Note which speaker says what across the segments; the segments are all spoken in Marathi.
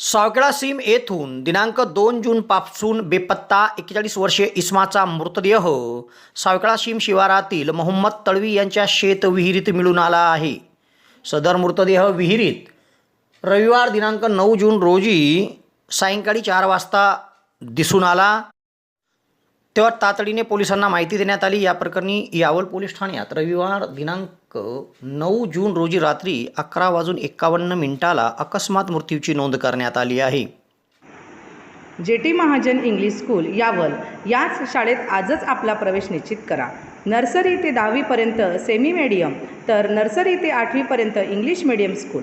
Speaker 1: सावकेळा सीम येथून दिनांक दोन जूनपासून बेपत्ता एक्केचाळीस वर्षीय इस्माचा मृतदेह सावकेळा सीम शिवारातील मोहम्मद तळवी यांच्या शेत विहिरीत मिळून आला आहे. सदर मृतदेह विहिरीत रविवार दिनांक नऊ जून रोजी सायंकाळी चार वाजता दिसून आला. तेव्हा तातडीने पोलिसांना माहिती देण्यात आली. या प्रकरणी यावल पोलीस ठाण्यात रविवार दिनांक नऊ जून रोजी रात्री अकरा वाजून एक्कावन्न मिनिटाला अकस्मात मृत्यूची नोंद करण्यात आली आहे.
Speaker 2: J T Mahajan English school Yawal. याच शाळेत आजच आपला प्रवेश निश्चित करा. नर्सरी ते दहावीपर्यंत सेमी मीडियम तर नर्सरी ते आठवीपर्यंत English medium school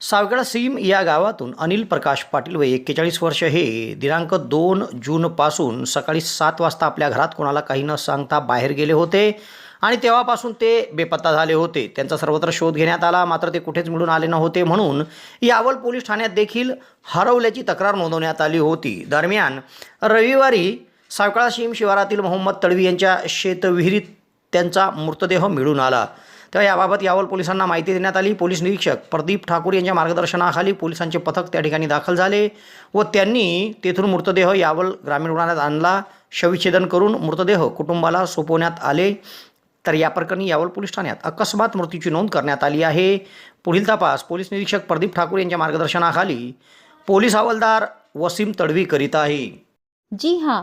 Speaker 1: Savkheda Sim या गावातून अनिल प्रकाश पाटील व एक्केचाळीस वर्ष हे दिनांक दोन जूनपासून सकाळी सात वाजता आपल्या घरात कोणाला काही न सांगता बाहेर गेले होते आणि तेव्हापासून ते बेपत्ता झाले होते. त्यांचा सर्वत्र शोध घेण्यात आला मात्र ते कुठेच मिळून आले नव्हते म्हणून यावल पोलीस ठाण्यात देखील हरवल्याची तक्रार नोंदवण्यात आली होती. दरम्यान रविवारी सावकाळा सीम शिवारातील मोहम्मद तळवी यांच्या शेतविहिरीत त्यांचा मृतदेह मिळून आला. तेव्हा याबाबत यावल पोलिसांना माहिती देण्यात आली. पोलीस निरीक्षक प्रदीप ठाकूर यांच्या मार्गदर्शनाखाली पोलिसांचे पथक त्या ठिकाणी दाखल झाले व त्यांनी तेथून मृतदेह यावल ग्रामीण रुग्णालयात आणला. शविच्छेदन करून मृतदेह कुटुंबाला सोपवण्यात आले. तर या प्रकरणी यावल पोलीस ठाण्यात अकस्मात मृत्यूची नोंद करण्यात आली आहे. पुढील तपास पोलीस निरीक्षक प्रदीप ठाकूर यांच्या मार्गदर्शनाखाली पोलीस हवालदार वसीम तडवी करीत आहे.
Speaker 3: जी हां